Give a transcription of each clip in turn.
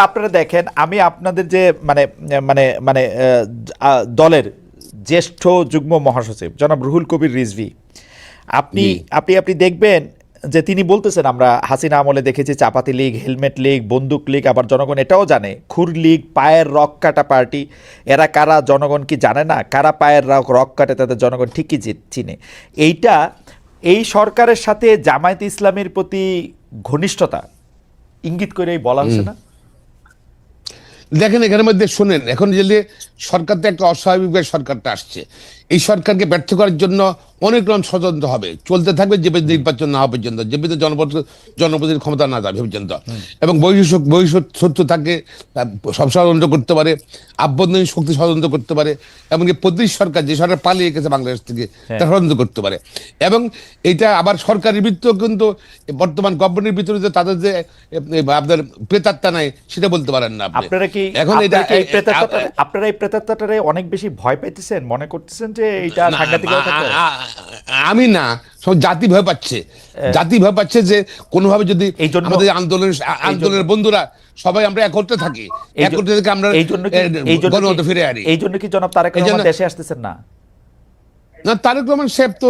আপনারা দেখেন আমি আপনাদের যে মানে মানে মানে দলের জ্যেষ্ঠ যুগ্ম মহাসচিব জনাব রুহুল কবির রিজভি আপনি আপনি আপনি দেখবেন যে তিনি বলতেছেন আমরা হাসিনা আমলে দেখেছি চাপাতি লীগ হেলমেট লীগ বন্দুক লীগ আবার জনগণ এটাও জানে খুর লীগ পায়ের রক কাটা পার্টি এরা কারা জনগণ কি জানে না? কারা পায়ের রক রক কাটে তাদের জনগণ ঠিকই চিনে। এইটা এই সরকারের সাথে জামায়াত ইসলামের প্রতি ঘনিষ্ঠতা ইঙ্গিত করেই বলা হচ্ছে না? দেখেন, এখানের মধ্যে শোনেন, এখন যে সরকার তো একটা অস্বাভাবিক সরকারটা আসছে, এই সরকারকে ব্যর্থ করার জন্য অনেক রকম ষড়যন্ত্র হবে। চলতে থাকবে যে নির্বাচন না হওয়া পর্যন্ত যে পর্যন্ত জনপদ জনপ্রতিনিধির ক্ষমতা না যাবে পর্যন্ত। এবং বহিঃ বহিঃ শত্রু থাকে সব ষড়যন্ত্র করতে পারে আভ্যন্তরীণ শক্তি ষড়যন্ত্র করতে পারে এমনকি প্রতিটি সরকার যে সরকার পালিয়ে গেছে বাংলাদেশ থেকে তা ষড়যন্ত্র করতে পারে। এবং এটা আবার সরকারের ভিতরেও কিন্তু বর্তমান গভর্নমেন্টের ভিতরে যে তাদের যে আপনার প্রেতাত্মা নাই সেটা বলতে পারেন না আপনারা কি এখন এটা আপনারা এই প্রেতাত্মাটারে অনেক বেশি ভয় পাইতেছেন মনে করতেছেন যে এইটা না, সাংঘাতিক আমি না সব জাতি ভয় পাচ্ছে। জাতি ভয় পাচ্ছে যে কোনোভাবে যদি আমাদের আন্দোলনের আন্দোলনের বন্ধুরা সবাই আমরা একত্রে থাকি। একত্রে থেকে আমরা এই জন্য কি এই জন্য ফিরে আনি। এই জন্য কি জনাব তারেক রহমান দেশে আসতেছেন না? না তারেক রহমান সাহেব তো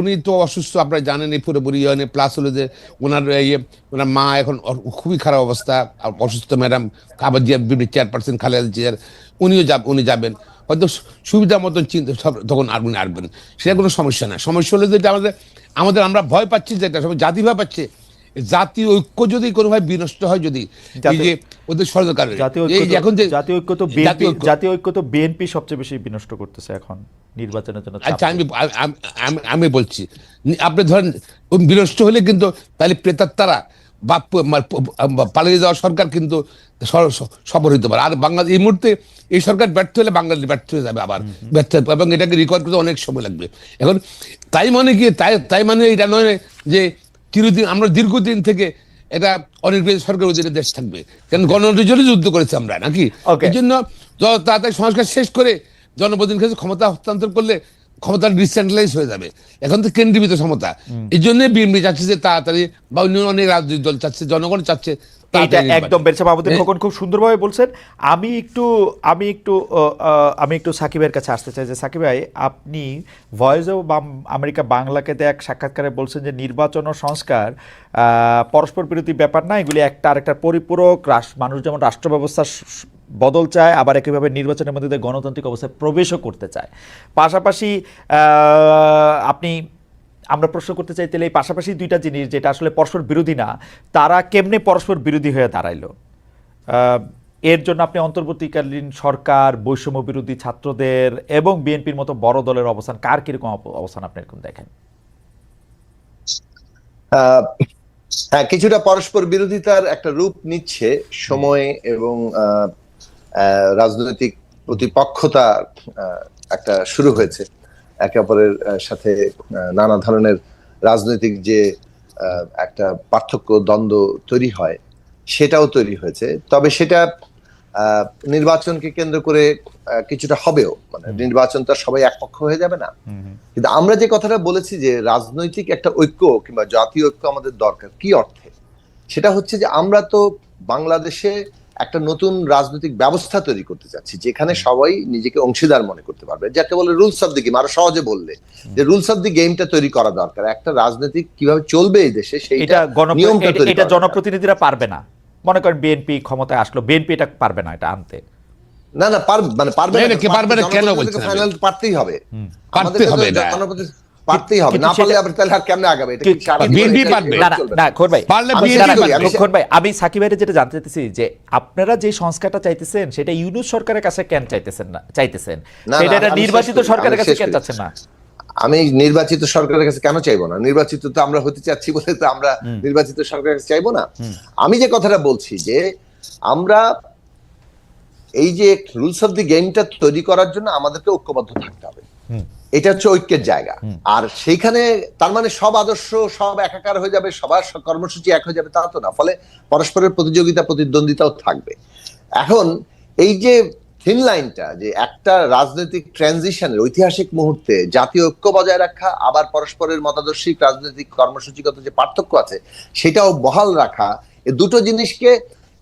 উনি তো অসুস্থ আপনারা জানেন এই পুরোপুরি ইয়ে প্লাস হলো যে ওনার ইয়ে ওনার মা এখন খুবই খারাপ অবস্থা। অসুস্থ ম্যাডাম খাবার জিয়া চেয়ারপারসন খালেদা জিয়ার উনিও যাব উনি যাবেন। হয়তো সুবিধা মতন চিন্তা সব তখন আর উনি আসবেন সেটা কোনো সমস্যা না সমস্যা হলো যেটা আমাদের আমাদের আমরা ভয় পাচ্ছি যেটা সবাই জাতি ভয় পাচ্ছে। জাতীয় ঐক্য যদি কোনোভাবে বিনষ্ট হয় যদি এই যে ওদের তো- এখন যে জাতীয় ঐক্য তো জাতীয় ঐক্য- তো বিএনপি সবচেয়ে বেশি বিনষ্ট করতেছে এখন নির্বাচনের জন্য আচ্ছা আমি আমি- আমি- আমি বলছি। আপনি ধরেন বিনষ্ট হলে কিন্তু তাহলে প্রেতাত্মারা বা প- মা- প- বা- পালিয়ে যাওয়া সরকার কিন্তু সফল হতে পারে আর বাংলাদেশ এই মুহূর্তে এই সরকার ব্যর্থ হলে বাংলাদেশ ব্যর্থ হয়ে যাবে আবার। ব্যর্থ এবং এটাকে রিকভার করতে অনেক সময় লাগবে। এখন তাই মানে কি তাই তাই মানে এটা নয় যে চিরদিন আমরা দীর্ঘদিন থেকে এটা অনেক সরকার অধীনে দেশ থাকবে। কারণ গণতন্ত্রের জন্য যুদ্ধ করেছি আমরা নাকি? এই জন্য যত তাড়াতাড়ি সংস্কার শেষ করে জনপ্রতিনিধির কাছে ক্ষমতা হস্তান্তর করলে ক্ষমতা ডিসেন্ট্রালাইজ হয়ে যাবে। এখন তো কেন্দ্রীভূত ক্ষমতা। এই জন্য বিএনপি চাচ্ছে যে তাড়াতাড়ি বা অন্য অনেক রাজনৈতিক দল চাচ্ছে জনগণ চাচ্ছে এটা একদম মাহমুদুল খোকন খুব সুন্দরভাবে বলছেন। আমি একটু আমি একটু আমি একটু সাকিবের কাছে আসতে চাই যে সাকিব ভাই আপনি ভয়েস অফ আমেরিকা বাংলাকে এক সাক্ষাৎকারে বলছেন যে নির্বাচন ও সংস্কার পরস্পর বিরোধী ব্যাপার না এগুলি একটা আরেকটার পরিপূরক মানুষ যেমন রাষ্ট্র ব্যবস্থার বদল চায়, আবার একইভাবে নির্বাচনের মধ্যে গণতান্ত্রিক অবস্থায় প্রবেশও করতে চায়। পাশাপাশি আপনি, আমরা প্রশ্ন করতে চাই, তাহলে এই পাশাপাশি দুইটা জিনিস যেটা আসলে পরস্পর বিরোধী না, তারা কেমনে পরস্পর বিরোধী হয়ে দাঁড়াইলো? এর জন্য আপনি অন্তর্বর্তীকালীন সরকার, বৈষম্য বিরোধী ছাত্রদের এবং বিএনপির মতো বড় দলের অবস্থান, কার কীরকম অব- অবস্থান আপনি এরকম দেখেন? হ্যাঁ কিছুটা পরস্পর বিরোধিতার একটা রূপ নিচ্ছে সময় এবং রাজনৈতিক প্রতিপক্ষতা একটা শুরু হয়েছে। একে অপরের সাথে নানা ধরনের রাজনৈতিক যে একটা পার্থক্য দ্বন্দ্ব তৈরি হয় সেটাও তৈরি হয়েছে। তবে সেটা নির্বাচনকে কেন্দ্র করে কিছুটা হবেও। মানে নির্বাচন তো সবাই একপক্ষ হয়ে যাবে না। কিন্তু আমরা যে কথাটা বলেছি যে রাজনৈতিক একটা ঐক্য কিংবা জাতীয় ঐক্য আমাদের দরকার কি অর্থে? সেটা হচ্ছে যে আমরা তো বাংলাদেশে একটা নতুন রাজনৈতিক ব্যবস্থা তৈরি করতে চাচ্ছি যেখানে সবাই নিজেকে অংশীদার মনে করতে পারবে। যাকে বলে রুলস অফ দি গেম আরও সহজে বললে। যে রুলস অফ দি গেমটা তৈরি করা দরকার। একটা রাজনৈতিক কীভাবে চলবে এই দেশে সেইটা নিয়মটা এটা- তৈরি এটা জনপ্রতিনিধিরা পারবে না। মনে করেন বিএনপি ক্ষমতায় আসলো বিএনপি এটা পারবে না এটা আনতে। না না পার মানে পারবে না, না না, কে পারবে না, কেন বলছেন ফাইনাল পারতেই হবে। পারতে আমাদের হবে তো না। জনপ্রতি- পারতেই হবে। না পারলে আবার তাহলে আর কেমনে আগাবে এটা কি এটা- পারবে। না না খোর ভাই পারলে পারবে। খোর ভাই আমি সাকিব ভাইয়ের যেটা জানতে চাইতেছি যে আপনারা যে সংস্কারটা চাইতেছেন সেটা ইউনুস সরকারের কাছে কেন চাইতেছেন না চাইতেছেন? সেটা একটা নির্বাচিত সরকারের কাছে কেন চাচ্ছেন না? আমি নির্বাচিত সরকারের কাছে কেন চাইব না? নির্বাচিত তো আমরা হতে চাচ্ছি বলে তো আমরা নির্বাচিত সরকারের কাছে চাইব না। আমি যে কথাটা বলছি যে আমরা এই যে রুলস অফ দি গেমটা তৈরি করার জন্য আমাদেরকে ঐক্যবদ্ধ থাকতে হবে। এটা হচ্ছে ঐক্যের জায়গা। আর সেইখানে তার মানে সব আদর্শ সব একাকার হয়ে যাবে সবার কর্মসূচি এক হয়ে যাবে তা তো না। ফলে পরস্পরের প্রতিযোগিতা প্রতিদ্বন্দ্বিতাও থাকবে। এখন এই যে থিন লাইনটা যে একটা রাজনৈতিক ট্রানজিশনের ঐতিহাসিক মুহূর্তে জাতীয় ঐক্য বজায় রাখা আবার পরস্পরের মতাদর্শিক রাজনৈতিক কর্মসূচিগত যে পার্থক্য আছে সেটাও বহাল রাখা দুটো জিনিসকে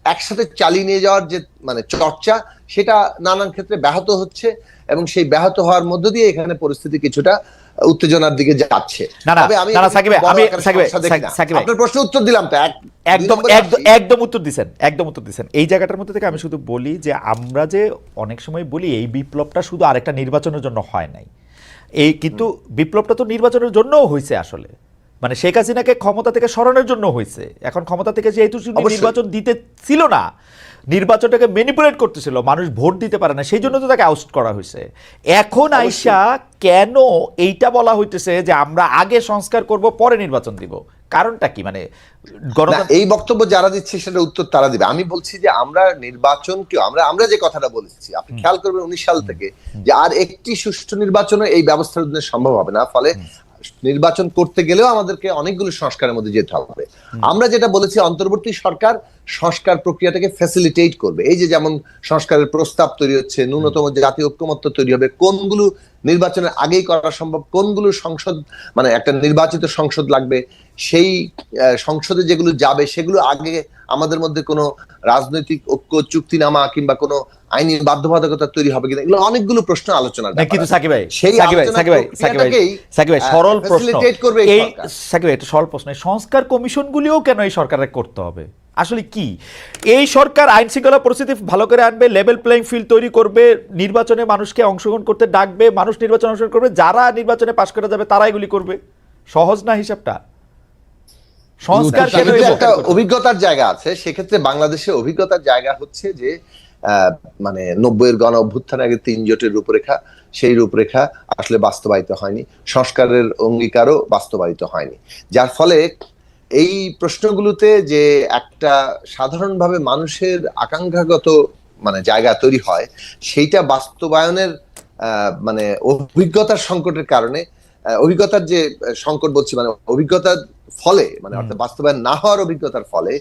একসাথে চালিয়ে নিয়ে যাওয়ার যে মানে চর্চা সেটা নানান ক্ষেত্রে ব্যাহত হচ্ছে এবং সেই ব্যাহত হওয়ার মধ্য দিয়ে এখানে পরিস্থিতি কিছুটা উত্তেজনার দিকে যাচ্ছে। তবে আমি। আপনার প্রশ্ন উত্তর দিলাম তো এক একদম একদম একদম উত্তর দিছেন একদম উত্তর দিছেন। এই জায়গাটার মধ্যে থেকে আমি শুধু বলি যে আমরা যে অনেক সময় বলি এই বিপ্লবটা শুধু আরেকটা নির্বাচনের জন্য হয় নাই। এই কিন্তু বিপ্লবটা তো নির্বাচনের জন্যও হয়েছে আসলে। মানে শেখ হাসিনাকে ক্ষমতা থেকে সরানোর জন্য হয়েছে। এখন ক্ষমতা থেকে যেহেতু নির্বাচন দিতে ছিল না নির্বাচনটাকে ম্যানিপুলেট করতেছিল মানুষ ভোট দিতে পারে না সেই জন্য তো তাকে আউট করা হয়েছে। এখন আইসা কেন এইটা বলা হইতেছে যে আমরা আগে সংস্কার করব পরে নির্বাচন দিব? কারণটা কি? মানে এই বক্তব্য যারা দিচ্ছে সেটা উত্তর তারা দিবে। আমি বলছি যে আমরা নির্বাচন কি আমরা আমরা যে কথাটা বলেছি আপনি খেয়াল করবেন উনিশ সাল থেকে যে আর একটি সুষ্ঠু নির্বাচনে এই ব্যবস্থার সম্ভব হবে না। ফলে নির্বাচন করতে গেলেও আমাদেরকে অনেকগুলো সংস্কারের মধ্যে যেতে হবে। আমরা যেটা বলেছি অন্তর্বর্তী সরকার সংস্কার প্রক্রিয়াটাকে ফ্যাসিলিটেট করবে। এই যে যেমন সংস্কারের প্রস্তাব তৈরি হচ্ছে ন্যূনতম জাতীয় ঐক্যমত্য তৈরি হবে কোনগুলো নির্বাচনের আগেই করা সম্ভব কোনগুলো সংসদ মানে একটা নির্বাচিত সংসদ লাগবে সেই সংসদে যেগুলো যাবে সেগুলো আগে আমাদের মধ্যে কোনো রাজনৈতিক ঐক্য চুক্তিনামা কিংবা কোনো আইনি বাধ্যবাধকতা তৈরি হবে কিনা এগুলো অনেকগুলো প্রশ্ন আলোচনা কিন্তু সাকিব ভাই সেই সাকিব ভাই সাকিব ভাই সাকিব ভাই সাকিব ভাই সরল প্রশ্ন। এই সাকিব ভাই একটা সরল প্রশ্ন। সংস্কার কমিশনগুলিও কেন এই সরকারের করতে হবে? আসলে কি? এই সরকার আইন শৃঙ্খলা পরিস্থিতি ভালো করে আনবে লেভেল প্লেইং ফিল্ড তৈরি করবে নির্বাচনে মানুষকে অংশগ্রহণ করতে ডাকবে মানুষ নির্বাচনে অংশগ্রহণ করবে যারা নির্বাচনে পাশ করে যাবে তারা এগুলি করবে। সহজ না হিসাবটা? সংস্কার একটা? অভিজ্ঞতার জায়গা আছে সেক্ষেত্রে বাংলাদেশের অভিজ্ঞতার জায়গা হচ্ছে যে আহ, মানে নব্বইয়ের গণ অভ্যুত্থান আগে তিন জোটের রূপরেখা সেই রূপরেখা আসলে বাস্তবায়িত হয়নি সংস্কারের অঙ্গীকারও বাস্তবায়িত হয়নি। যার ফলে এই প্রশ্নগুলোতে যে একটা সাধারণভাবে মানুষের আকাঙ্ক্ষাগত মানে জায়গা তৈরি হয় সেইটা বাস্তবায়নের মানে অভিজ্ঞতার সংকটের কারণে অভিজ্ঞতার যে সংকট বলছি মানে অভিজ্ঞতার ফলে মানে অর্থাৎ বাস্তবায়ন না হওয়ার অভিজ্ঞতার ফলে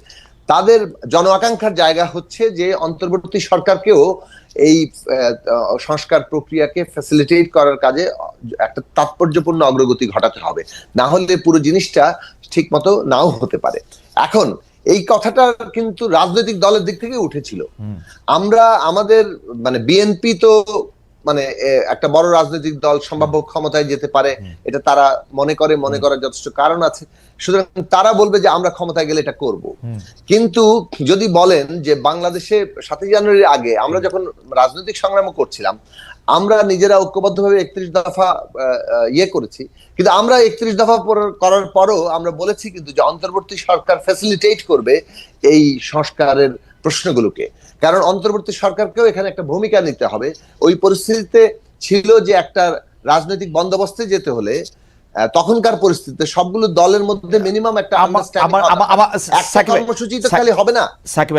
তাদের জন আকাঙ্ক্ষার জায়গা হচ্ছে যে অন্তর্বর্তী সরকারকেও এই সংস্কার প্রক্রিয়াকে ফ্যাসিলিটেট করার কাজে একটা তাৎপর্যপূর্ণ অগ্রগতি ঘটাতে হবে। না হলে পুরো জিনিসটা ঠিক মতো নাও হতে পারে। এখন এই কথাটা কিন্তু রাজনৈতিক দলের দিক থেকে উঠেছিল। আমরা আমাদের মানে বিএনপি তো মানে একটা বড় রাজনৈতিক দল সম্ভাব্য ক্ষমতায় যেতে পারে। এটা তারা মনে করে মনে করার যথেষ্ট কারণ আছে। সুতরাং তারা বলবে যে আমরা ক্ষমতায় গেলে এটা করব। কিন্তু যদি বলেন যে বাংলাদেশে সাতই জানুয়ারির আগে আমরা যখন রাজনৈতিক সংগ্রাম করছিলাম আমরা নিজেরা ঐক্যবদ্ধভাবে একত্রিশ দফা ইয়ে করেছি। কিন্তু আমরা একত্রিশ দফা করার পরও আমরা বলেছি কিন্তু যে অন্তর্বর্তী সরকার ফ্যাসিলিটেট করবে এই সংস্কারের প্রশ্নগুলোকে। কারণ অন্তর্বর্তী সরকারকেও এখানে একটা ভূমিকা নিতে হবে। ওই পরিস্থিতিতে ছিল যে একটা রাজনৈতিক বন্দোবস্তে যেতে হলে তখনকার পরিস্থিতিতে সবগুলো দলের মধ্যে মিনিমাম একটা কর্মসূচি তো খালি হবে না।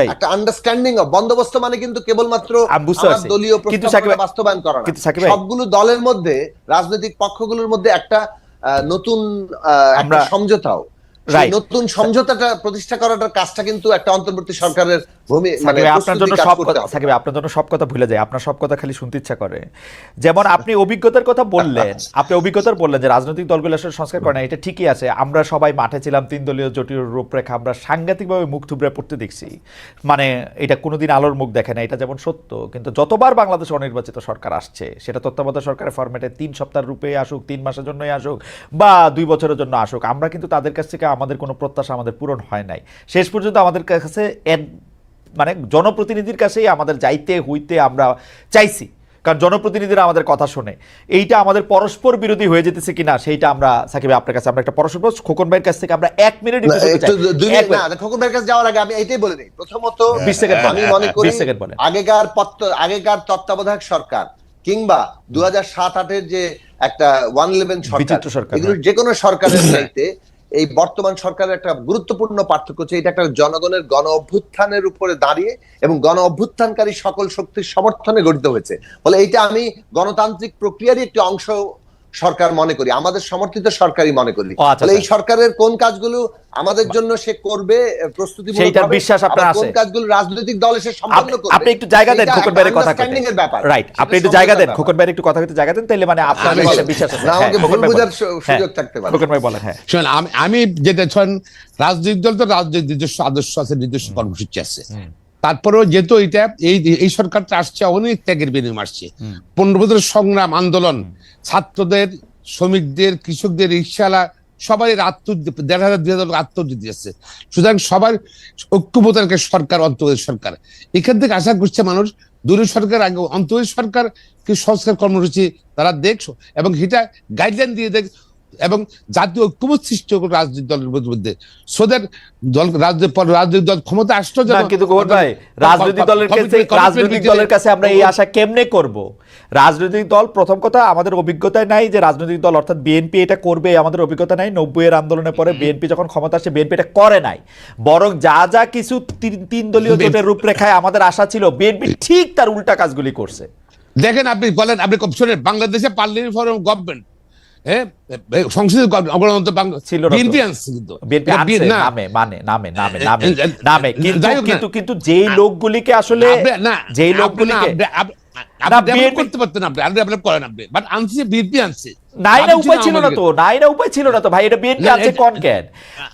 একটা আন্ডারস্ট্যান্ডিং অফ বন্দোবস্ত মানে কিন্তু কেবলমাত্র দলীয় বাস্তবায়ন করা সবগুলো দলের মধ্যে রাজনৈতিক পক্ষগুলোর মধ্যে একটা আহ, নতুন একটা সমঝোতাও. নতুন সমঝোতাটা প্রতিষ্ঠা করাটার কাজটা কিন্তু একটা অন্তর্বর্তী সরকারের ভূমি মানে আপনার জন্য সব কথা ভাই, আপনার জন্য সব কথা ভুলে যায়। আপনার সব কথা খালি শুনতে ইচ্ছা করে। যেমন আপনি অভিজ্ঞতার কথা বললেন আপনি অভিজ্ঞতার বললেন যে রাজনৈতিক দলগুলো আসলে সংস্কার করে না এটা ঠিকই আছে। আমরা সবাই মাঠে ছিলাম তিন দলীয় জটিল রূপরেখা আমরা সাংঘাতিকভাবে মুখ থুবড়ে পড়তে দেখছি। মানে এটা কোনোদিন আলোর মুখ দেখে না এটা যেমন সত্য। কিন্তু যতবার বাংলাদেশে অনির্বাচিত সরকার আসছে সেটা তত্ত্বাবধায়ক সরকারের ফরম্যাটে তিন সপ্তাহ রূপে আসুক তিন মাসের জন্যই আসুক বা দুই বছরের জন্য আসুক আমরা কিন্তু তাদের কাছ থেকে আমাদের কোনো প্রত্যাশা আমাদের পূরণ হয় নাই। শেষ পর্যন্ত আমাদের কাছে মানে জনপ্রতিনিধির কাছেই আমাদের যাইতে হইতে আমরা চাইছি। কারণ জনপ্রতিনিধিরা আমাদের কথা শোনে। এইটা আমাদের পরস্পর বিরোধী হয়ে যেতেছে কিনা সেইটা আমরা সাকিব আপনার কাছে আমরা একটা পরস্পর খোকন ভাইয়ের কাছ থেকে আমরা এক মিনিট খোকন ভাইয়ের কাছে যাওয়ার আগে আমি এইটাই বলে দিই প্রথমত 20 সেকেন্ড আমি মনে করি 20 সেকেন্ড বলেন। আগেকার আগেকার তত্ত্বাবধায়ক সরকার কিংবা দু হাজার সাত আটের যে একটা ওয়ান ইলেভেন সরকার হ্যাঁ। যে কোনো সরকারের চাইতে এই বর্তমান সরকারের একটা গুরুত্বপূর্ণ পার্থক্য হচ্ছে এটা একটা জনগণের গণ অভ্যুত্থানের উপরে দাঁড়িয়ে এবং গণ অভ্যুত্থানকারী সকল শক্তির সমর্থনে গঠিত হয়েছে। ফলে এটা আমি গণতান্ত্রিক প্রক্রিয়ারই একটি অংশ সরকার মনে করি আমাদের সমর্থিত সরকারই মনে করি। আচ্ছা, এই আচ্ছা। সরকারের কোন কাজগুলো আমাদের জন্য সে করবে প্রস্তুতি সেইটার বিশ্বাস আপনার আছে? কোন কাজগুলো রাজনৈতিক দল এসে সম্পন্ন করবে? আপনি একটু জায়গা দেন খোকন ভাইয়ের কথা এর ব্যাপার। রাইট আপনি একটু জায়গা দেন খোকন ভাইয়ের একটু কথা বলতে জায়গা দেন তাহলে মানে আপনার আমি বিশ্বাস আছে। না, আমাকে হ্যাঁ, ভুল ভাই বোঝার বলেন। সু- হ্যাঁ, সুযোগ থাকতে পারে। খোকন ভাই বলেন হ্যাঁ। শোনেন আমি আমি যেটা শোন রাজনৈতিক দল তো রাজনৈতিক নিজস্ব আদর্শ আছে নিজস্ব কর্মসূচি আছে। তারপরেও যেহেতু এটা এই এই সরকারটা আসছে অনেক ত্যাগের বিনিময় আসছে। পনেরো বছরের সংগ্রাম আন্দোলন ছাত্রদের শ্রমিকদের কৃষকদের রিক্সাওয়ালা সবাই আত্ম দেড় হাজার দুই হাজার আত্মহত্যা দিয়েছে। সুতরাং সবার ঐক্যবদ্ধ সরকার অন্তর্বর্তী সরকার। এখান থেকে আশা করছে মানুষ দূরের সরকার আগে অন্তর্বর্তী সরকার কি সংস্কার কর্মসূচি তারা দেখ এবং সেটা গাইডলাইন দিয়ে দেখ এবং জাতীয় ঐক্যবোধ সৃষ্টি করবে রাজনৈতিক দলের মধ্যে সোদের দল রাজনৈতিক রাজনৈতিক দল ক্ষমতা আসতো কিন্তু ভাই রাজনৈতিক দলের কাছে রাজনৈতিক দলের কাছে আমরা এই আশা কেমনে করব? রাজনৈতিক দল প্রথম কথা আমাদের অভিজ্ঞতায় নাই যে রাজনৈতিক দল অর্থাৎ বিএনপি এটা করবে আমাদের অভিজ্ঞতা নাই। নব্বই এর আন্দোলনের পরে বিএনপি যখন ক্ষমতা আসছে বিএনপি এটা করে নাই। বরং যা যা কিছু তিন- দলীয় জোটের রূপরেখায় আমাদের আশা ছিল বিএনপি ঠিক তার উল্টা কাজগুলি করছে। দেখেন আপনি বলেন আপনি শোনেন বাংলাদেশে পার্লামেন্ট ফরম গভর্নমেন্ট হ্যাঁ সংসদীয় ছিল বিএনপি আনছে কিন্তু নামে মানে নামে নামে নামে নামে কিন্তু কিন্তু কিন্তু যেই লোকগুলিকে আসলে না যেই লোকগুলিকে আপনি- করতে পারতেন আপনি আপনি করেন আপনি বাট আনছে বিএনপি আনছে নাই না আপনি উপায় ছিল না তো নাই না উপায় ছিল না তো ভাই এটা বিএনপি আছে কোন কেন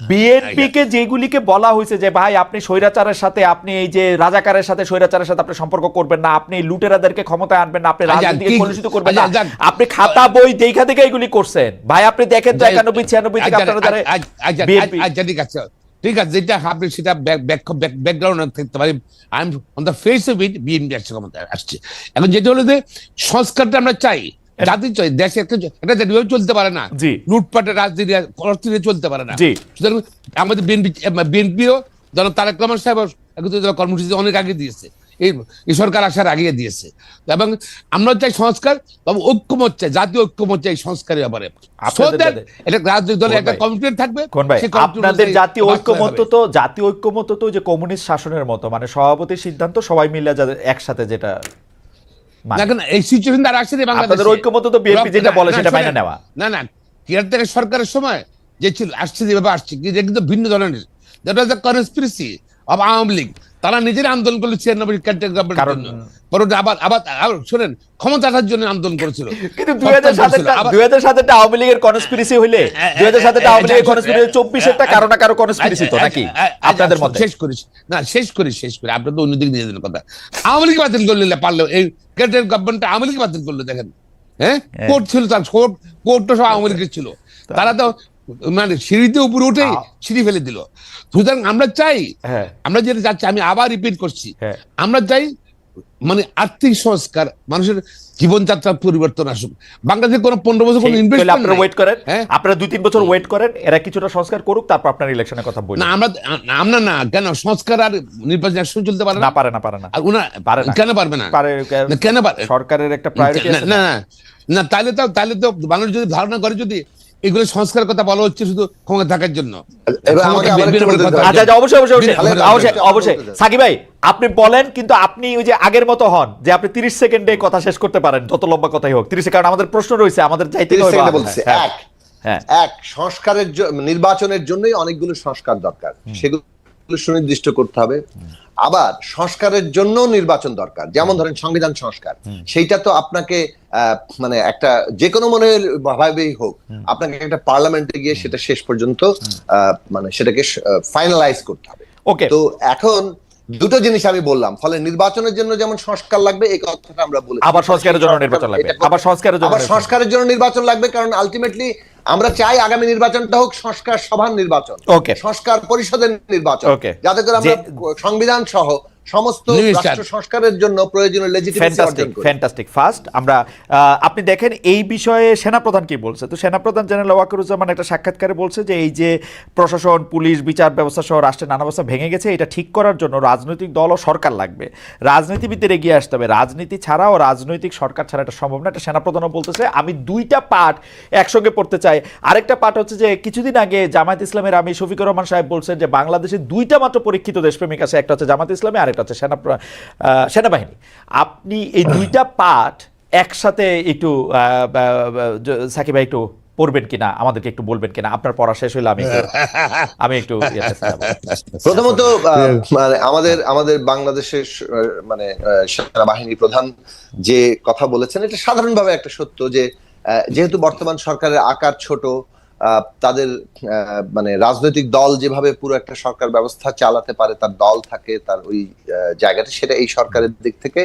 বিএনপি কে যেগুলিকে বলা হয়েছে যে ভাই আপনি স্বৈরাচারের সাথে আপনি এই যে রাজাকারের সাথে স্বৈরাচারের সাথে আপনি সম্পর্ক করবেন না আপনি লুটেরাদেরকে ক্ষমতায় আনবেন না আপনি আচ্ছা, রাজনীতিকে কলুষিত করবেন না। আচ্ছা, আপনি খাতা বই দেখা থেকে এগুলি করছেন ভাই আপনি দেখেন তো যাই- একানব্বই ছিয়ানব্বই থেকে আচ্ছা, আপনারা যারা আচ্ছা, আচ্ছা, বিএনপি আচ্ছা, ঠিক আছে। ঠিক আছে যেটা আপনি সেটা ব্যাকগ্রাউন্ড থাকতে পারি। I am on the face of it BNP আসছে ক্ষমতায় আসছে। এখন যেটা হলো যে সংস্কারটা আমরা চাই। জাতি চাই দেশে একটা এটা যেভাবে চলতে পারে না। লুটপাটের রাজনীতি অর্থনীতি চলতে পারে না। সুতরাং আমাদের বিএনপি বিএনপিও যেন তারেক রহমান সাহেব কর্মসূচি অনেক আগে দিয়েছে। এই সরকার আসার আগে দিয়েছে। এবং আমরা চাই সংস্কার তবে ঐক্যমত চাই জাতীয় ঐক্যমত চাই সংস্কারের ব্যাপারে। এটা রাজনৈতিক দলের একটা? কমিটমেন্ট থাকবে আপনাদের জাতীয় ঐক্যমত্য তো জাতীয় ঐক্যমত্য তো যে কমিউনিস্ট শাসনের মতো মানে সভাপতির সিদ্ধান্ত সবাই মিলে যাদের একসাথে যেটা। দেখেন এই সিচুয়েশন দ্বারা আসছে বাংলাদেশে। আপনাদের তো বিএনপি যেটা বলে সেটা মাইনে নেওয়া। না না কেয়ারটেকার সরকারের সময় যে ছিল আসছে যেভাবে আসছে কিন্তু ভিন্ন ধরনের। That was the conspiracy Awami League তারা নিজের আন্দোলন করল ছিয়ানব্বই জন্য। পরে আবার আবার আবার শোনেন ক্ষমতা আসার জন্য আন্দোলন করেছিল। কিন্তু দুই হাজার দুই হাজার আওয়ামী লীগের কনস্পিরেসি হইলে দুই হাজার আওয়ামী লীগের কনস্পিরেসি চব্বিশেরটা কারও না কারও কনস্পিরেসি তো নাকি? আপনাদের মতে? শেষ করিস। না শেষ করিস শেষ করি। আপনার তো অন্যদিকে নিয়ে যাবেন কথা। আওয়ামী লীগ বাতিল করলে পারল এই কেটের গভর্নমেন্ট আওয়ামী লীগ বাতিল করল দেখেন। হ্যাঁ? হ্যাঁ। কোর্ট ছিল তার কোর্ট কোর্ট তো সব আওয়ামী লীগের ছিল। তারা তো মানে সিঁড়িতে উপরে উঠে সিঁড়ি ফেলে দিল। সুতরাং আমরা চাই হ্যাঁ। আমরা যেটা চাচ্ছি আমি আবার রিপিট করছি। হ্যাঁ। আমরা চাই মানে আর্থিক সংস্কার মানুষের জীবনযাত্রার পরিবর্তন আসুক। বাংলাদেশে কোনো পনেরো বছর কোনো ইনভেস্টমেন্ট আপনারা ওয়েট করেন। হ্যাঁ। আপনারা দুই তিন বছর ওয়েট করেন এরা কিছুটা সংস্কার করুক তারপর আপনার ইলেকশনের কথা বলুন না আমরা আমরা না কেন? সংস্কার আর নির্বাচন একসঙ্গে চলতে পারে না? পারে না পারে না। আর উনা পারে না। কেন পারবে না? পারে কেন পারে সরকারের একটা প্রায়োরিটি না। না, না তাহলে তো তাহলে তো মানুষ যদি ধারণা করে যদি এগুলো সংস্কার কথা বলা হচ্ছে শুধু ক্ষমতা থাকার জন্য। আচ্ছা আচ্ছা, অবশ্যই অবশ্যই অবশ্যই সাকিব ভাই আপনি বলেন কিন্তু আপনি ওই যে আগের মতো হন যে আপনি 30 সেকেন্ডে কথা শেষ করতে পারেন যত লম্বা কথাই হোক। 30 কারণ আমাদের প্রশ্ন রয়েছে আমাদের বলছি হ্যাঁ, এক। হ্যাঁ। এক সংস্কারের নির্বাচনের জন্যই অনেকগুলো সংস্কার দরকার। সেগুলো সুনির্দিষ্ট করতে হবে। আবার সংস্কারের জন্য নির্বাচন দরকার। যেমন ধরেন সংবিধান সংস্কার। সেইটা তো আপনাকে আহ, মানে একটা যে কোনো মনে ভাবেই হোক আপনাকে একটা পার্লামেন্টে গিয়ে সেটা শেষ পর্যন্ত আহ, মানে সেটাকে ফাইনালাইজ করতে হবে। ওকে। তো এখন দুটো জিনিস আমি বললাম ফলে নির্বাচনের জন্য যেমন সংস্কার লাগবে এই কথাটা আমরা বলি আবার সংস্কারের জন্য নির্বাচন লাগবে আবার সংস্কারের জন্য আবার সংস্কারের জন্য নির্বাচন লাগবে কারণ আলটিমেটলি আমরা চাই আগামী নির্বাচনটা হোক সংস্কার সভার নির্বাচন. সংস্কার পরিষদের নির্বাচন. যাতে করে আমরা সংবিধান সহ সমস্ত রাষ্ট্র সংস্কারের জন্য প্রয়োজনীয় লেজিটিমেসি ফ্যান্টাস্টিক অর্জন করি। ফ্যান্টাস্টিক ফার্স্ট আমরা আপনি দেখেন এই বিষয়ে সেনাপ্রধান কি বলছে? তো সেনাপ্রধান জেনারেল ওয়াকারুজ্জামান একটা সাক্ষাৎকারে বলছে যে এই যে প্রশাসন পুলিশ বিচার ব্যবস্থা সহ রাষ্ট্রের নানা ব্যবস্থা ভেঙে গেছে এটা ঠিক করার জন্য রাজনৈতিক দল ও সরকার লাগবে। রাজনীতিবিদদের এগিয়ে আসতে হবে। রাজনীতি ছাড়া ও রাজনৈতিক সরকার ছাড়া এটা সম্ভব না। এটা সেনাপ্রধানও বলতেছে আমি দুইটা পার্ট একসঙ্গে পড়তে চাই। আরেকটা পার্ট হচ্ছে যে কিছুদিন আগে জামায়াত ইসলামের আমি শফিকুর রহমান সাহেব বলছেন যে বাংলাদেশে দুইটা মাত্র পরীক্ষিত দেশপ্রেমিক আছে। একটা হচ্ছে জামাত ইসলামী আরেকটা হচ্ছে সেনা সেনাবাহিনী। আপনি এই দুইটা পার্ট একসাথে একটু সাকিব ভাই একটু পড়বেন কিনা আমাদেরকে একটু বলবেন কিনা? আপনার পড়া শেষ হইলে আমি আমি একটু প্রথমত আহ, মানে আমাদের আমাদের বাংলাদেশের মানে সেনাবাহিনী প্রধান যে কথা বলেছেন এটা সাধারণভাবে একটা সত্য যে আহ, যেহেতু বর্তমান সরকারের আকার ছোট তাদের মানে রাজনৈতিক দল যেভাবে পুরো একটা সরকার ব্যবস্থা চালাতে পারে তার দল থাকে তার ওই জায়গাটা সেটা এই সরকারের দিক থেকে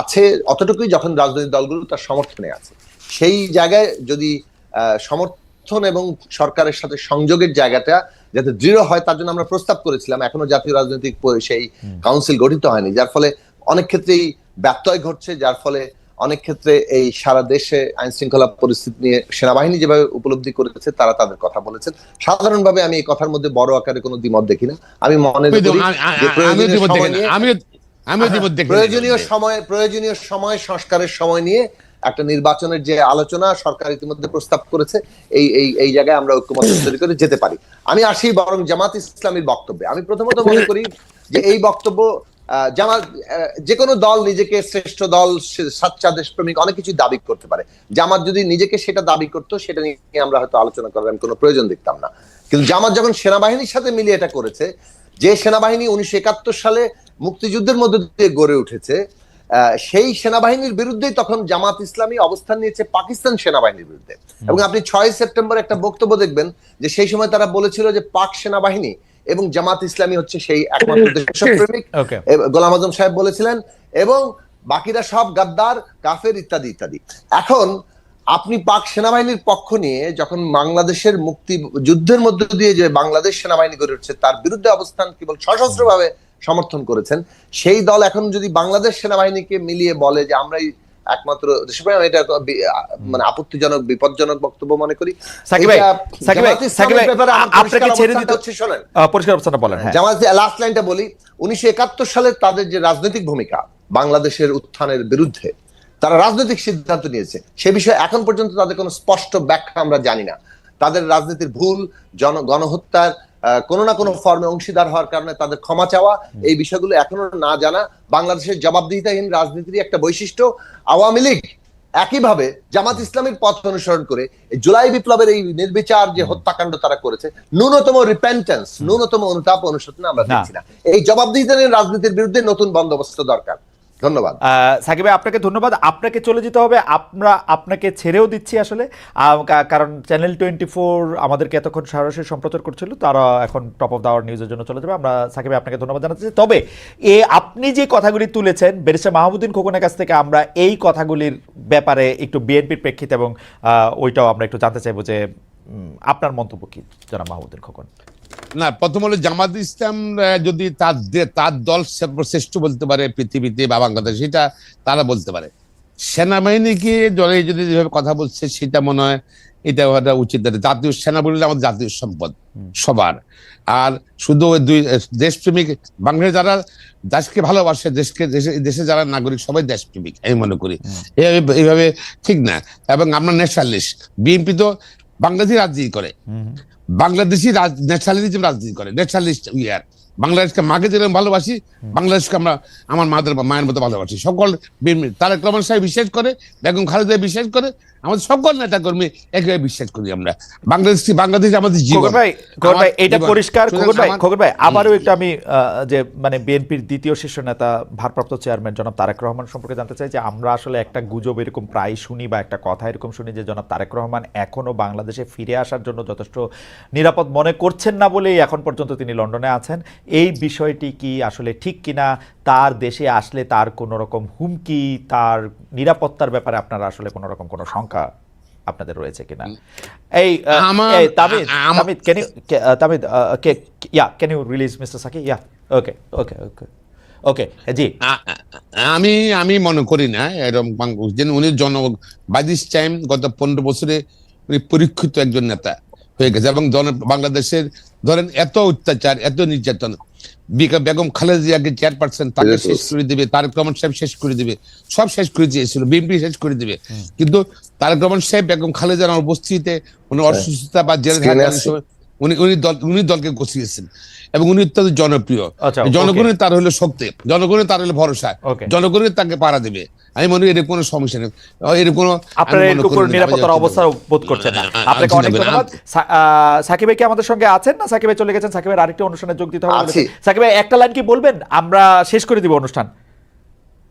আছে। অতটুকুই যখন রাজনৈতিক দলগুলো তার সমর্থনে আছে। সেই জায়গায় যদি আহ, সমর্থন এবং সরকারের সাথে সংযোগের জায়গাটা যাতে দৃঢ় হয় তার জন্য আমরা প্রস্তাব করেছিলাম। এখনও জাতীয় রাজনৈতিক সেই কাউন্সিল গঠিত হয়নি। যার ফলে অনেক ক্ষেত্রেই ব্যত্যয় ঘটছে যার ফলে অনেক ক্ষেত্রে এই সারা দেশে আইন শৃঙ্খলা পরিস্থিতি নিয়ে সেনাবাহিনী যেভাবে উপলব্ধি করেছে তারা তাদের কথা বলেছেন। সাধারণভাবে আমি এই কথার মধ্যে বড় আকারে কোনো দ্বিমত দেখি না। আমি মনে প্রয়োজনীয় সময়। প্রয়োজনীয় সময় সংস্কারের সময় নিয়ে একটা নির্বাচনের যে আলোচনা সরকার ইতিমধ্যে প্রস্তাব করেছে এই এই এই জায়গায় আমরা ঐক্যমত তৈরি করে যেতে পারি। আমি আসি বরং জামাত ইসলামীর বক্তব্যে। আমি প্রথমত মনে করি যে এই বক্তব্য জামাত যে কোনো দল নিজেকে শ্রেষ্ঠ দল সাচ্চা দেশপ্রেমিক অনেক কিছু দাবি করতে পারে। জামাত যদি নিজেকে সেটা দাবি করতো সেটা নিয়ে আমরা হয়তো আলোচনা করার আমি কোনো প্রয়োজন দেখতাম না। কিন্তু জামাত যখন সেনাবাহিনীর সাথে মিলিয়ে এটা করেছে যে সেনাবাহিনী উনিশশো একাত্তর সালে মুক্তিযুদ্ধের মধ্যে দিয়ে গড়ে উঠেছে আহ, সেই সেনাবাহিনীর বিরুদ্ধেই তখন জামাত ইসলামী অবস্থান নিয়েছে পাকিস্তান সেনাবাহিনীর বিরুদ্ধে। এবং আপনি ছয় সেপ্টেম্বর একটা বক্তব্য দেখবেন যে সেই সময় তারা বলেছিল যে পাক সেনাবাহিনী এবং জামাত ইসলামী হচ্ছে সেই একমাত্র দেশপ্রেমিক। গোলাম আজম সাহেব বলেছিলেন এবং বাকিরা সব গাদ্দার কাফের ইত্যাদি ইত্যাদি। এখন আপনি পাক সেনাবাহিনীর পক্ষ নিয়ে যখন বাংলাদেশের মুক্তি যুদ্ধের মধ্য দিয়ে যে বাংলাদেশ সেনাবাহিনী গড়ে উঠছে তার বিরুদ্ধে অবস্থান কেবল সশস্ত্রভাবে সমর্থন করেছেন সেই দল এখন যদি বাংলাদেশ সেনাবাহিনীকে মিলিয়ে বলে যে আমরাই একমাত্র দেশপ্রেম এটা মানে আপত্তিজনক বিপজ্জনক বক্তব্য মনে করি। সাকিব ভাই, সাকিব ভাই, সাকিব ভাই, আপনাকে ছেড়ে দিতে- হচ্ছে, শোনেন। পরিষ্কার অবস্থানটা বলেন। জামাত লাস্ট লাইনটা বলি উনিশশো একাত্তর সালে তাদের যে রাজনৈতিক ভূমিকা বাংলাদেশের উত্থানের বিরুদ্ধে তারা রাজনৈতিক সিদ্ধান্ত নিয়েছে। সে বিষয়ে এখন পর্যন্ত তাদের কোনো স্পষ্ট ব্যাখ্যা আমরা জানি না। তাদের রাজনীতির ভুল জন গণহত্যার কোনো না কোনো ফর্মে অংশীদার হওয়ার কারণে তাদের ক্ষমা চাওয়া এই বিষয়গুলো এখনও না জানা। বাংলাদেশের জবাবদিহিতাহীন রাজনীতির একটা বৈশিষ্ট্য। আওয়ামী লীগ একইভাবে জামাত ইসলামের পথ অনুসরণ করে জুলাই বিপ্লবের এই নির্বিচার যে হত্যাকাণ্ড তারা করেছে ন্যূনতম রিপেন্টেন্স ন্যূনতম অনুতাপ অনুশোচনা আমরা দেখছি না। এই জবাবদিহিতাহীন রাজনীতির বিরুদ্ধে নতুন বন্দোবস্ত দরকার। ধন্যবাদ। সাকিব আপনাকে ধন্যবাদ। আপনাকে চলে যেতে হবে। আমরা আপনাকে ছেড়েও দিচ্ছি আসলে। কারণ চ্যানেল টোয়েন্টি ফোর আমাদেরকে এতক্ষণ সরাসরি সম্প্রচার করছিল। তারা এখন টপ অফ দাওয়ার নিউজের জন্য চলে যাবে। আমরা সাকিব আপনাকে ধন্যবাদ জানাচ্ছি। তবে এ, আপনি যে কথাগুলি তুলেছেন, ব্যারিস্টার মাহমুদ্দিন খোকনের কাছ থেকে আমরা এই কথাগুলির ব্যাপারে একটু বিএনপির প্রেক্ষিতে এবং ওইটাও আমরা একটু জানতে চাইব যে আপনার মন্তব্য কি, জনাব মাহমুদ্দিন খোকন? না প্রথম হলো জামাত ইসলাম যদি তার তার দল সর্বশ্রেষ্ঠ বলতে পারে পৃথিবীতে বা বাংলাদেশ সেটা তারা বলতে পারে। সেনাবাহিনীকে দলে যদি যেভাবে কথা বলছে সেটা মনে হয় এটা হওয়াটা উচিত। জাতীয় সেনা বললে আমাদের জাতীয় সম্পদ সবার। আর শুধু ওই দুই দেশপ্রেমিক বাংলাদেশ যারা দেশকে ভালোবাসে দেশকে দেশে দেশে যারা নাগরিক সবাই দেশপ্রেমিক আমি মনে করি। এইভাবে এইভাবে ঠিক না। এবং আমরা ন্যাশনালিস্ট বিএনপি তো বাংলাদেশি রাজনীতি করে। বাংলাদেশি ন্যাশনালিজম রাজনীতি করে। ন্যাশনালিস্ট ইয়ার বাংলাদেশকে মাকে যেরকম ভালোবাসি বাংলাদেশকে আমরা আমার মাদের মায়ের মতো ভালোবাসি। সকল তারেক রহমান সাহেব বিশ্বাস করে বেগম খালেদা বিশ্বাস করে আমাদের সকল নেতা কর্মী একভাবে বিশ্বাস করি আমরা। বাংলাদেশ বাংলাদেশ আমাদের জীবন? ভাই খোকন ভাই এটা পরিষ্কার। খোকন ভাই খোকন ভাই আবারও একটু আমি যে মানে বিএনপির দ্বিতীয় শীর্ষ নেতা ভারপ্রাপ্ত চেয়ারম্যান জনাব তারেক রহমান সম্পর্কে জানতে চাই যে আমরা আসলে একটা গুজব এরকম প্রায় শুনি বা একটা কথা এরকম শুনি যে জনাব তারেক রহমান এখনও বাংলাদেশে ফিরে আসার জন্য যথেষ্ট নিরাপদ মনে করছেন না বলেই এখন পর্যন্ত তিনি লন্ডনে আছেন। এই বিষয়টি কি আসলে ঠিক কিনা? তার দেশে আসলে তার কোনো রকম হুমকি তার নিরাপত্তার ব্যাপারে আপনারা আসলে কোনো রকম কোনো শঙ্কা আপনাদের রয়েছে কিনা এই Tamid তামিদ Tamid uh, okay yeah can you release Mr. Saki yeah okay okay okay okay জি আমি আমি মনে করি না এরকম যেন উনি জন বাই দিস টাইম গত পনেরো বছরে উনি পরীক্ষিত একজন নেতা হয়ে গেছে এবং বাংলাদেশের ধরেন এত অত্যাচার এত নির্যাতন বেগম খালেদিয়াকে চেয়ারপারসন তাকে শেষ করে দিবে তারেক রহমান সাহেব শেষ করে দিবে সব শেষ করে দিয়েছিল বিএনপি শেষ করে দিবে। কিন্তু তারেক রহমান সাহেব বেগম খালেদার উপস্থিতিতে উনি অসুস্থতা বা জেলে থাকার সময় উনি উনি দল উনি দলকে গছিয়েছেন এবং উনি অত্যন্ত জনপ্রিয়। আচ্ছা, জনগণের তার হলো শক্তি। জনগণের তার হলো ভরসা. জনগণের তাকে পাড়া দেবে। আমি মনে করি এর কোনো সমস্যা নেই। এর কোনো আপনারা কোনো না, নিরাপত্তার অবস্থা বোধ করছেন না। আপনাকে অনেক ধন্যবাদ। আহ, সাকিব ভাই কি আমাদের সঙ্গে আছেন? না সাকিব ভাই চলে গেছেন। সাকিবের আরেকটি অনুষ্ঠানে যোগ দিতে হবে। সাকিব ভাই একটা লাইন কি বলবেন? আমরা শেষ করে দিব অনুষ্ঠান।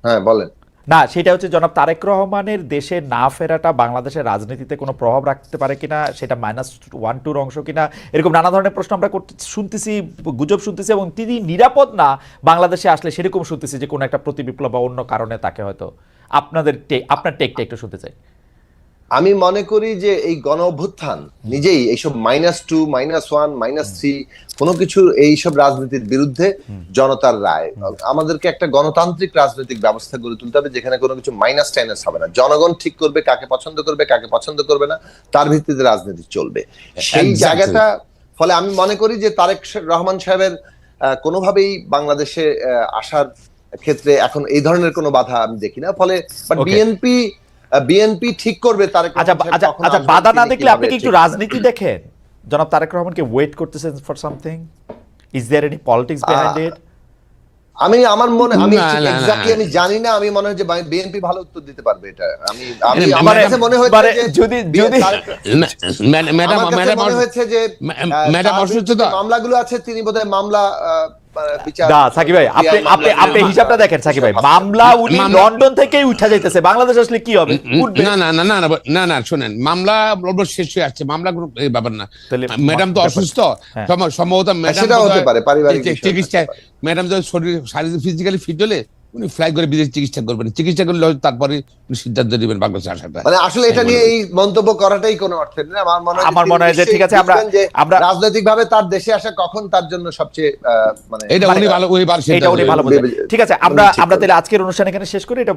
হ্যাঁ বলেন। না, সেটা হচ্ছে জনাব তারেক রহমানের দেশে না ফেরাটা বাংলাদেশের রাজনীতিতে কোনো প্রভাব রাখতে পারে কিনা, সেটা মাইনাস ওয়ান টুর অংশ কিনা, এরকম নানা ধরনের প্রশ্ন আমরা করতে, শুনতেছি, গুজব শুনতেছি এবং তিনি নিরাপদ না বাংলাদেশে আসলে সেরকম শুনতেছি যে কোনো একটা প্রতিবিপ্লব বা অন্য কারণে তাকে হয়তো আপনাদের আপনার টেকটা একটু শুনতে চাই। আমি মনে করি যে এই গণ অভ্যুত্থান নিজেই এইসব minus two minus one minus three কোনো কিছু এইসব রাজনীতির বিরুদ্ধে জনতার রায়। আমাদেরকে একটা গণতান্ত্রিক রাজনৈতিক ব্যবস্থা গড়ে তুলতে হবে যেখানে কোনো কিছু মাইনাস টাইনাস হবে না। জনগণ ঠিক করবে কাকে পছন্দ করবে কাকে পছন্দ করবে না তার ভিত্তিতে রাজনীতি চলবে। সেই জায়গাটা ফলে আমি মনে করি যে তারেক রহমান সাহেবের কোনোভাবেই বাংলাদেশে আসার ক্ষেত্রে এখন এই ধরনের কোনো বাধা আমি দেখি না। ফলে বাট বিএনপি বিএনপি ঠিক করবে তারেক আচ্ছা আচ্ছা আচ্ছা বাধা না দেখলে আপনি কি একটু রাজনীতি দেখেন? জনাব তারেক রহমানকে ওয়েট করতেছেন for something is there any politics behind it আমি আমার মনে আমি এক্স্যাক্টলি আমি জানি না আমি মনে হয় যে বিএনপি ভালো উত্তর দিতে পারবে এটা। আমি আমি আমার কাছে মনে হয়েছে মানে যে যদি- যদি- ম্যাডাম ম্যাডাম মনে হয়েছে যে ম্যাডাম তার অসুস্থ তো? মামলাগুলো আছে তিনি বোধহয় মামলা আহ, আহ, বিচার না সাকিব ভাই আপনি আপনি আপনি হিসাবটা দেখেন সাকিব ভাই। মামলা- উনি লন্ডন থেকেই উঠা যাইতেছে বাংলাদেশ আসলে কি হবে? না না না না না না শুনেন মামলা অবশ্য শেষ হয়ে আসছে মামলা কোনো ব্যাপার না। ম্যাডাম তো অসুস্থ হ্যাঁ। সম্ভবত ম্যাডাম হতে পারে, পারিবারিক চিকিৎসা ম্যাডাম যদি শরীর শারীরিক ফিজিক্যালি ফিট হলে উনি ফ্লাই করে বিদেশ চিকিৎসা করবেন। চিকিৎসা করলে হয়তো তারপরে উনি সিদ্ধান্ত নেবেন বাংলাদেশে আসাটা মানে আসলে এটা নিয়ে এই মন্তব্য করাটাই কোনো অর্থ নেই আমার মনে হয় আমার মনে হয় যে ঠিক আছে, আমরা- আমরা- রাজনৈতিক ভাবে তার দেশে আসা কখন তার জন্য সবচেয়ে আহ, মানে এটা উনি ভালো ওই বার এটা উনি ভালো ঠিক আছে আমরা আমরা তাহলে আজকের অনুষ্ঠান এখানে শেষ করি। এটা